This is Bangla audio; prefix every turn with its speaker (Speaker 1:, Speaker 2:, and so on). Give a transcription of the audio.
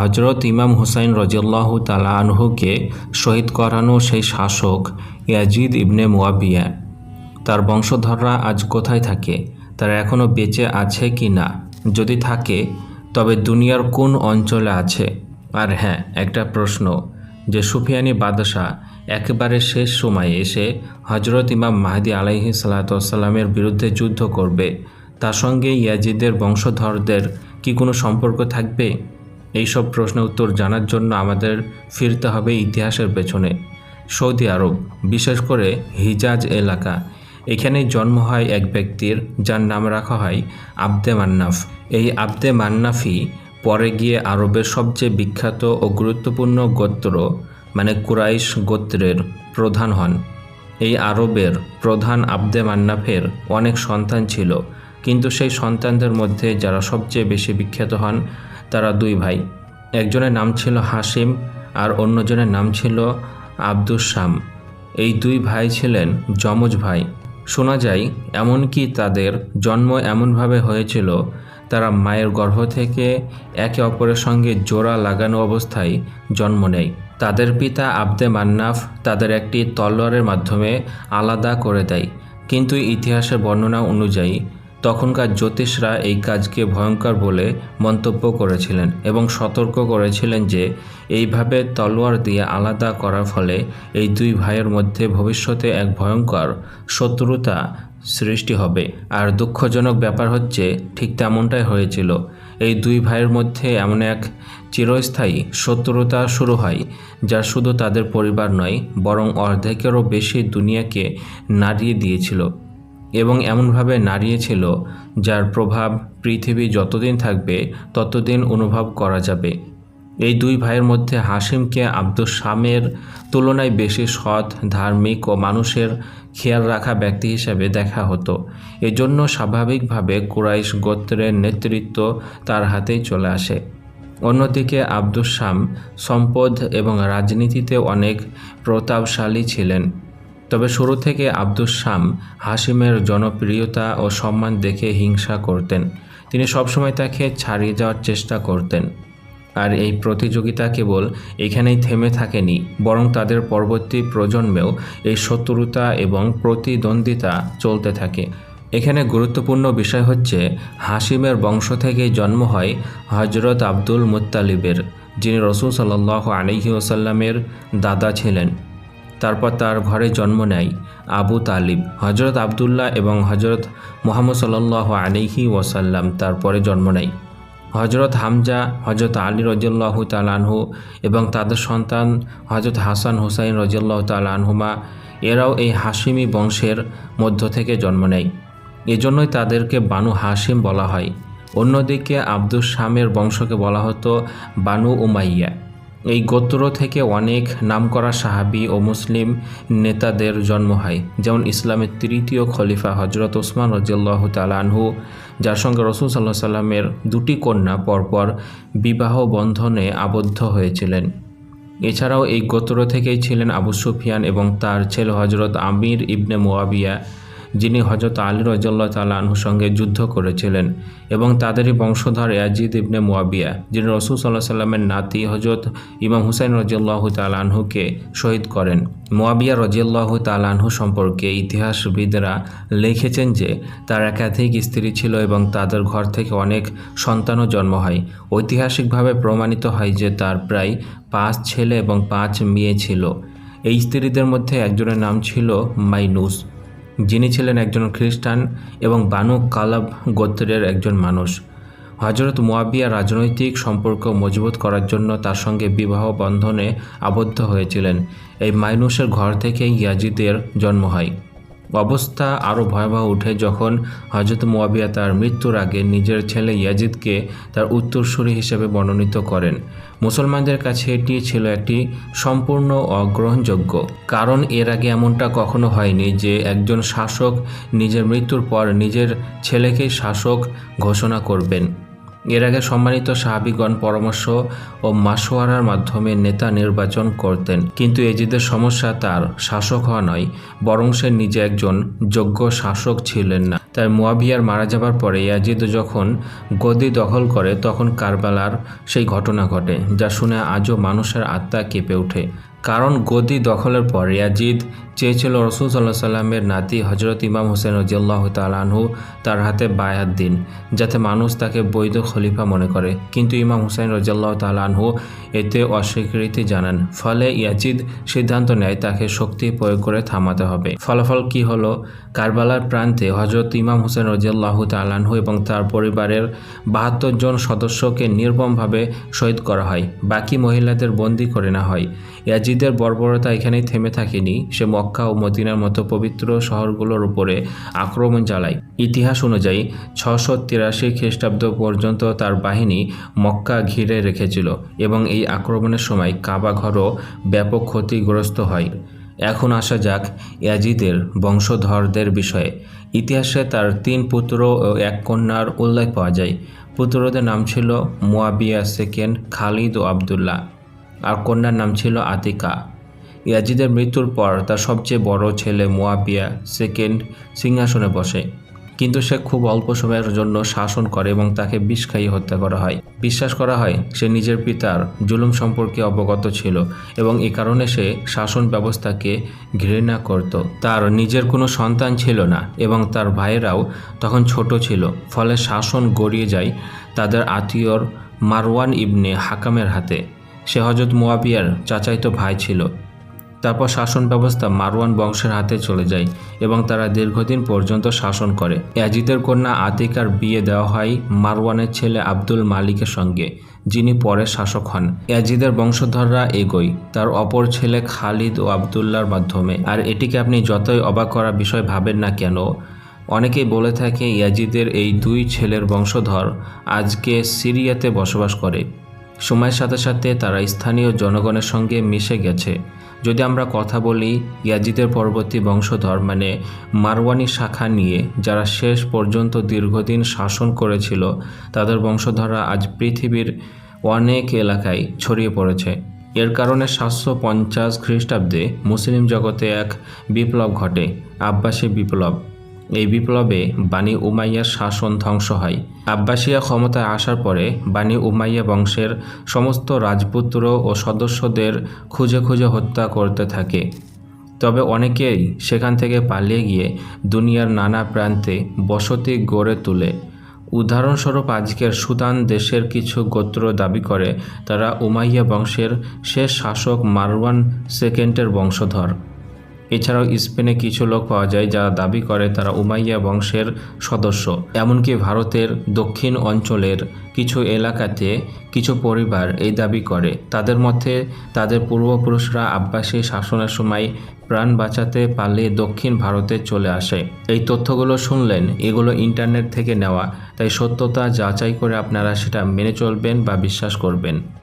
Speaker 1: হজরত ইমাম হুসাইন রজিয়াল্লাহ তালা আনহুকে শহীদ করানো সেই শাসক ইয়াজিদ ইবনে মুয়াবিয়া তার বংশধররা আজ কোথায় থাকে, তারা এখনও বেঁচে আছে কি না, যদি থাকে, তবে দুনিয়ার কোন অঞ্চলে আছে? আর হ্যাঁ একটা প্রশ্ন, যে সুফিয়ানি বাদশাহ একেবারে শেষ সময়ে এসে হজরত ইমাম মাহদি আলাইহি সাল্লাতামের বিরুদ্ধে যুদ্ধ করবে, তার সঙ্গে ইয়াজিদের বংশধরদের কি কোনো সম্পর্ক থাকবে? এইসব প্রশ্নের উত্তর জানার জন্য আমাদের ফিরতে হবে ইতিহাসের পেছনে। সৌদি আরব, বিশেষ করে হিজাজ এলাকা। এখানেই জন্ম হয় এক ব্যক্তির, যার নাম রাখা হয় আবদে মান্নাফ। এই আবদে মান্নাফি পরে গিয়ে আরবের সবচেয়ে বিখ্যাত ও গুরুত্বপূর্ণ গোত্র মানে কুরাইশ গোত্রের প্রধান হন। এই আরবের প্রধান আবদে মান্নাফের অনেক সন্তান ছিল, কিন্তু সেই সন্তানদের মধ্যে যারা সবচেয়ে বেশি বিখ্যাত হন তারা দুই ভাই। একজনের নাম ছিল হাসিম আর অন্যজনের নাম ছিল আব্দুস শাম। এই দুই ভাই ছিলেন যমজ ভাই। শোনা যায়, এমনকি তাদের জন্ম এমনভাবে হয়েছিল, তারা মায়ের গর্ভ থেকে একে অপরের সঙ্গে জোড়া লাগানো অবস্থায় জন্ম নেয়। তাদের পিতা আবদে মান্নাফ তাদের একটি তলোয়ারের মাধ্যমে আলাদা করে দেয়, কিন্তু ইতিহাসের বর্ণনা অনুযায়ী তখনকার জ্যোতিষরা এই কাজকে ভয়ঙ্কর বলে মন্তব্য করেছিলেন এবং সতর্ক করেছিলেন যে, এইভাবে তলোয়ার দিয়ে আলাদা করার ফলে এই দুই ভাইয়ের মধ্যে ভবিষ্যতে এক ভয়ঙ্কর শত্রুতা সৃষ্টি হবে। আর দুঃখজনক ব্যাপার হচ্ছে, ঠিক তেমনটাই হয়েছিল। এই দুই ভাইয়ের মধ্যে এমন এক চিরস্থায়ী শত্রুতা শুরু হয়, যা শুধু তাদের পরিবার নয়, বরং অর্ধেকেরও বেশি দুনিয়াকে নাড়িয়ে দিয়েছিল। এবং এমনভাবে নাড়িয়েছিল যার প্রভাব পৃথিবী যতদিন থাকবে, ততদিন অনুভব করা যাবে। এই দুই ভাইয়ের মধ্যে হাসিমকে আব্দুস শামের তুলনায় বেশি সৎ, ধার্মিক ও মানুষের খেয়াল রাখা ব্যক্তি হিসেবে দেখা হতো। এজন্য স্বাভাবিকভাবে কুরাইশ গোত্রের নেতৃত্ব তার হাতেই চলে আসে। অন্যদিকে আব্দুস শাম সম্পদ এবং রাজনীতিতে অনেক প্রতাপশালী ছিলেন। তবে শুরু থেকে আব্দুস শাম হাসিমের জনপ্রিয়তা ও সম্মান দেখে হিংসা করতেন। তিনি সবসময় তাকে ছাড়িয়ে যাওয়ার চেষ্টা করতেন। আর এই প্রতিযোগিতা কেবল এখানেই থেমে থাকেনি, বরং তাদের পরবর্তী প্রজন্মেও এই শত্রুতা এবং প্রতিদ্বন্দ্বিতা চলতে থাকে। এখানে গুরুত্বপূর্ণ বিষয় হচ্ছে হাসিমের বংশ থেকেই জন্ম হয় হজরত আব্দুল মুত্তালিবের, যিনি রসুল সাল্লাহ আলহি ওসাল্লামের দাদা ছিলেন। তারপর তার ঘরে জন্ম নেয় আবু তালিব। হজরত আবদুল্লাহ এবং হজরত মোহাম্মদ সাল্লাহ আলিহি ওয়াসাল্লাম তারপরে জন্ম নেয়। হজরত হামজা হজরত আলী রজিয়াল্লাহ তালানহু এবং তাদের সন্তান হজরত হাসান হুসাইন রজিয়াল্লাহ তালানহুমা এরাও এই হাসিমি বংশের মধ্য থেকে জন্ম নেয়। এজন্যই তাদেরকে বানু হাসিম বলা হয়। অন্যদিকে আব্দুস শামের বংশকে বলা হতো বানু উমাইয়া। এই গোত্র থেকে অনেক নামকরা সাহাবি ও মুসলিম নেতাদের জন্ম হয়। যেমন ইসলামের তৃতীয় খলিফা হজরত ওসমান রজিয়াল্লাহ তালানহু যার সঙ্গে রসুল সাল্লাহ সাল্লামের দুটি কন্যা পরপর বিবাহ বন্ধনে আবদ্ধ হয়েছিলেন। এছাড়াও এই গোত্র থেকেই ছিলেন আবু সুফিয়ান এবং তার ছেলে হজরত আমির ইবনে মোয়াবিয়া যিনি হজরত আলী রজল্লা তালাহুর সঙ্গে যুদ্ধ করেছিলেন এবং তাদেরই বংশধর ইয়াজিদ ইবনে মুয়াবিয়া, যিনি রসুল সাল্লাহ সাল্লামের নাতি হজরত ইমাম হুসাইন রজিয়াল্লাহ তালাহুকে শহীদ করেন। মোয়াবিয়া রজিয়াল্লাহ তালাহু সম্পর্কে ইতিহাসবিদরা লিখেছেন যে, তার একাধিক স্ত্রী ছিল এবং তাদের ঘর থেকে অনেক সন্তানও জন্ম হয়। ঐতিহাসিকভাবে প্রমাণিত হয় যে তার প্রায় পাঁচ ছেলে এবং পাঁচ মেয়ে ছিল। এই স্ত্রীদের মধ্যে একজনের নাম ছিল মাইনুস। যিনি ছিলেন একজন খ্রিস্টান এবং বানু কালাব গোত্রের একজন মানুষ। হজরত মুয়াবিয়া রাজনৈতিক সম্পর্ক মজবুত করার জন্য তার সঙ্গে বিবাহ বন্ধনে আবদ্ধ হয়েছিলেন। এই মাইনুসের ঘর থেকেই ইয়াজিদের জন্ম হয়। অবস্থা আরও ভয়াবহ উঠে যখন হজরত মুয়াবিয়া তার মৃত্যুর আগে নিজের ছেলে ইয়াজিদকে তার উত্তরসূরি হিসেবে মনোনীত করেন। মুসলমানদের কাছে এটি ছিল একটি সম্পূর্ণ অগ্রহণযোগ্য। কারণ এর আগে এমনটা কখনো হয়নি যে একজন শাসক নিজের মৃত্যুর পর নিজের ছেলেকেই শাসক ঘোষণা করবেন। এর আগে সম্মানিত সাহাবিগণ পরামর্শ ও মাসোয়ারার মাধ্যমে নেতা নির্বাচন করতেন। কিন্তু এজিদের সমস্যা তার শাসক হওয়া নয়, বরং সে নিজে একজন যোগ্য শাসক ছিলেন না। তাই মোয়াবিয়ার মারা যাবার পরে ইয়াজিদ যখন গদি দখল করে, তখন কারবালার সেই ঘটনা ঘটে, যা শুনে আজও মানুষের আত্মা কেঁপে ওঠে। কারণ গদি দখলের পর ইয়াজিদ চেয়েছিল রসুল সাল্লাহ সাল্লামের নাতি হজরত ইমাম হোসেন রজিয়াল্লাহ তালানহু তার হাতে বায়াত দিন, যাতে মানুষ তাকে বৈধ খলিফা মনে করে। কিন্তু ইমাম হুসেন রজিয়াল্লাহ তালানহু এতে অস্বীকৃতি জানান। ফলে ইয়াজিদ সিদ্ধান্ত নেয় তাকে শক্তি প্রয়োগ করে থামাতে হবে। ফলাফল কি হলো? কারবালার প্রান্তে হজরত ইমাম হোসেন রজিয়াল্লাহ তালানহু এবং তার পরিবারের বাহাত্তর জন সদস্যকে নির্মমভাবে শহীদ করা হয়। বাকি মহিলাদের বন্দি করে না হয়। ইয়াজিদের বর্বরতা এখানেই থেমে থাকেনি। সে মক্কা ও মদিনার মতো পবিত্র শহরগুলোর উপরে আক্রমণ চালায়। ইতিহাস অনুযায়ী ছশো তিরাশি খ্রিস্টাব্দ পর্যন্ত তার বাহিনী মক্কা ঘিরে রেখেছিল এবং এই আক্রমণের সময় কাবা ঘরও ব্যাপক ক্ষতিগ্রস্ত হয়। এখন আসা যাক ইয়াজিদের বংশধরদের বিষয়ে। ইতিহাসে তার তিন পুত্র ও এক কন্যার উল্লেখ পাওয়া যায়। পুত্রদের নাম ছিল মুয়াবিয়া সেকেন্ড খালিদ ও আবদুল্লাহ। আর কন্যার নাম ছিল আতিকা। ইয়াজিদের মৃত্যুর পর তার সবচেয়ে বড় ছেলে মুয়াবিয়া সেকেন্ড সিংহাসনে বসে। কিন্তু সে খুব অল্প সময়ের জন্য শাসন করে এবং তাকে বিষ খাইয়ে হত্যা করা হয়। বিশ্বাস করা হয় সে নিজের পিতার জুলুম সম্পর্কে অবগত ছিল এবং এ কারণে সে শাসন ব্যবস্থাকে ঘৃণা করত। তার নিজের কোনো সন্তান ছিল না এবং তার ভাইয়েরাও তখন ছোট ছিল। ফলে শাসন গড়িয়ে যায় তাদের আত্মীয়র মারওয়ান ইবনে হাকামের হাতে। সে হজরত মুয়াবিয়ার চাচাইতো ভাই ছিল। তারপর শাসন ব্যবস্থা মারওয়ান বংশের হাতে চলে যায় এবং তারা দীর্ঘদিন পর্যন্ত শাসন করে। ইয়াজিদের কন্যা আতিকার বিয়ে দেওয়া হয় মারওয়ানের ছেলে আব্দুল মালিকের সঙ্গে, যিনি পরে শাসক হন। ইয়াজিদের বংশধররা এগোয়, তার অপর ছেলে খালিদ ও আবদুল্লার মাধ্যমে। আর এটিকে আপনি যতই অবাক করা বিষয় ভাবেন না কেন, অনেকেই বলে থাকে ইয়াজিদের এই দুই ছেলের বংশধর আজকে সিরিয়াতে বসবাস করে। সময়ের সাথে সাথে তারা স্থানীয় জনগণের সঙ্গে মিশে গেছে। যদি আমরা কথা বলি, ইয়াজিদের পরবর্তী বংশধর মানে মারওয়ানি শাখা নিয়ে, যারা শেষ পর্যন্ত দীর্ঘদিন শাসন করেছিল, তাদের বংশধররা আজ পৃথিবীর অনেক এলাকায় ছড়িয়ে পড়েছে। এর কারণে সাতশো পঞ্চাশ খ্রিস্টাব্দে মুসলিম জগতে এক বিপ্লব ঘটে, আব্বাসী বিপ্লব। এই বিপ্লবে বানি উমাইয়ার শাসন ধ্বংস হয়। আব্বাসিয়া ক্ষমতায় আসার পরে বানি উমাইয়া বংশের সমস্ত রাজপুত্র ও সদস্যদের খুঁজে খুঁজে হত্যা করতে থাকে। তবে অনেকেই সেখান থেকে পালিয়ে গিয়ে দুনিয়ার নানা প্রান্তে বসতি গড়ে তোলে। উদাহরণস্বরূপ আজকের সুদান দেশের কিছু গোত্র দাবি করে, তারা উমাইয়া বংশের শেষ শাসক মারওয়ান সেকেন্ডের বংশধর। এছাড়াও স্পেনে কিছু লোক পাওয়া যায় যারা দাবি করে তারা উমাইয়া বংশের সদস্য। এমনকি ভারতের দক্ষিণ অঞ্চলের কিছু এলাকাতে কিছু পরিবার এই দাবি করে। তাদের মধ্যে তাদের পূর্বপুরুষরা আব্বাসী শাসনের সময় প্রাণ বাঁচাতে পারলে দক্ষিণ ভারতে চলে আসে। এই তথ্যগুলো শুনলেন, এগুলো ইন্টারনেট থেকে নেওয়া। তাই সত্যতা যাচাই করে আপনারা সেটা মেনে চলবেন বা বিশ্বাস করবেন।